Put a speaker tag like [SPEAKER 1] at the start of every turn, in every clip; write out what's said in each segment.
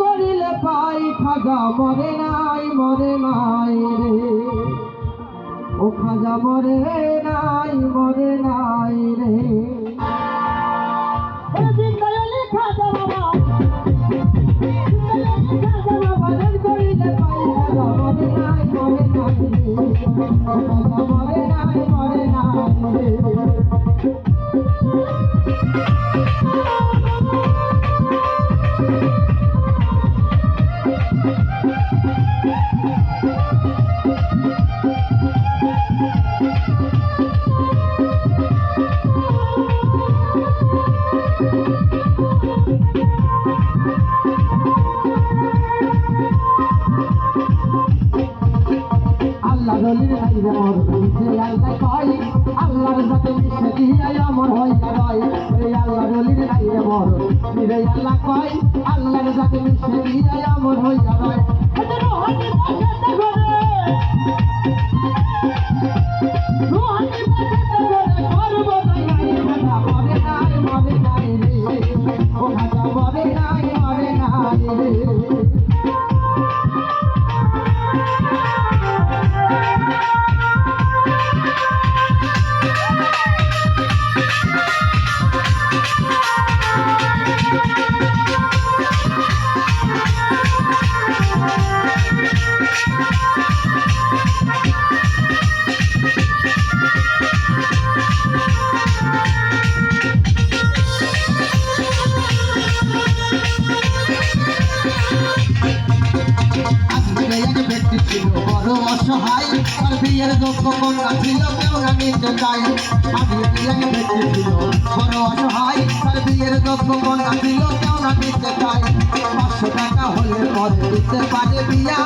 [SPEAKER 1] করিলে পাই খাজা মরে নাই মরে নাই রে ও খাজা মরে নাই মরে নাই রে খাজা মরে নাই মরে নাই। রলির নাই মোর যে আল্লাহ কয় আল্লাহর সাথে মিশে দিয়া আমার হইয়া যায়। রে আল্লাহ রলির নাই রে মোর রে। আল্লাহ কয় আল্লাহর সাথে মিশে দিয়া আমর হই যায়
[SPEAKER 2] বড় অসহায়, তার বিয়ের যোগ্য কন্যা ছিল, কেউ না নিতে চায়। আজমিরে এক ব্যক্তি ছিল বড় অসহায়, তার বিয়ের যোগ্য কন্যা ছিল, কেউ না নিতে চায়। পাঁচশো টাকা হলে পরে দিতে পারে বিয়া,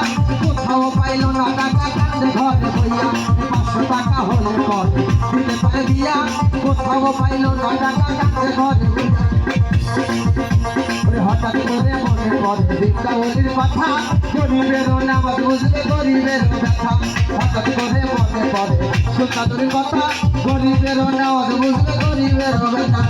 [SPEAKER 2] কোথাও পাইল না টাকা কান্দে ঘরে বইয়া। পাঁচশো টাকা হলে পরে দিতে পারে বিয়া, কোথাও পাইল না টাকা কান্দে ঘরে বইয়া। হঠাৎ করে মনে পড়ে ভিক্ষাবলির কথা, গরিবের নামাজ বুঝলে গরিবের ব্যথা। হঠাৎ করে মনে পড়ে সুতাদুর কথা, গরিবের নামাজ বুঝলে গরিবের ব্যথা।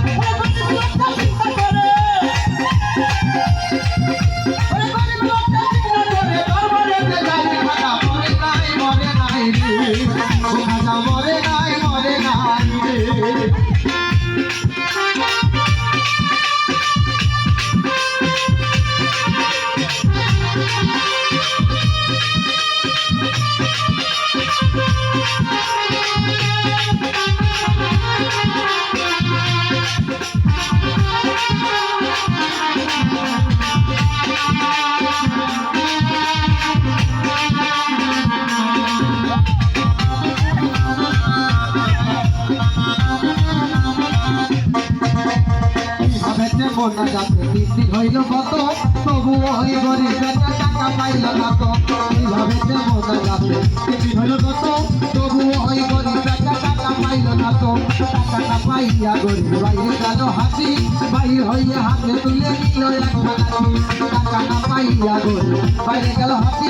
[SPEAKER 2] যাতে বৃষ্টি হইল কত? তবু ওই গরিব বেটা টাকা পাইল না তো ভাবেতে মনা যাতে বৃষ্টি হইল কত? তবু ওই গরিব বেটা টাকা পাইল না তো হাতে তুলে গেল হাসি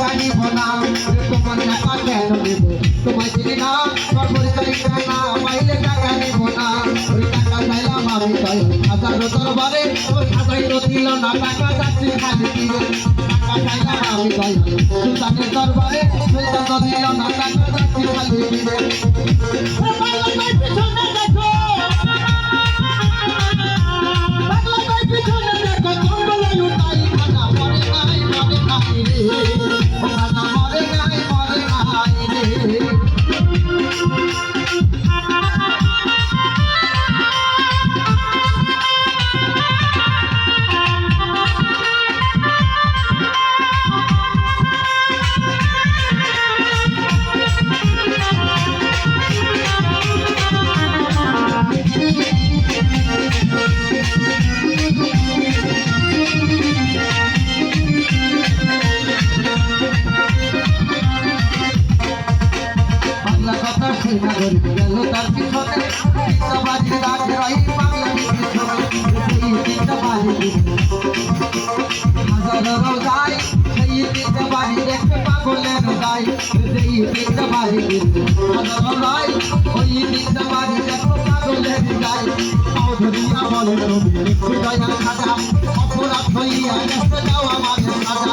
[SPEAKER 2] টাকা নিব না তোমার টাকা কেন দেব। তোমায় দিবি না পরিচয় টাকা পাইলে টাকা নিব না। ওই টাকা চাইলাম আমি তাই হাজারো দরবারে ওই হাজারো দিল না, টাকা যাচ্ছে খালি চাইলাম আমি তাই সুলতানের দরবারে সুলতান তো দিল না, টাকা যাচ্ছে খালি দিবে খাজা অপরাধ হইয়া গেছে যাও আমাদের খাজা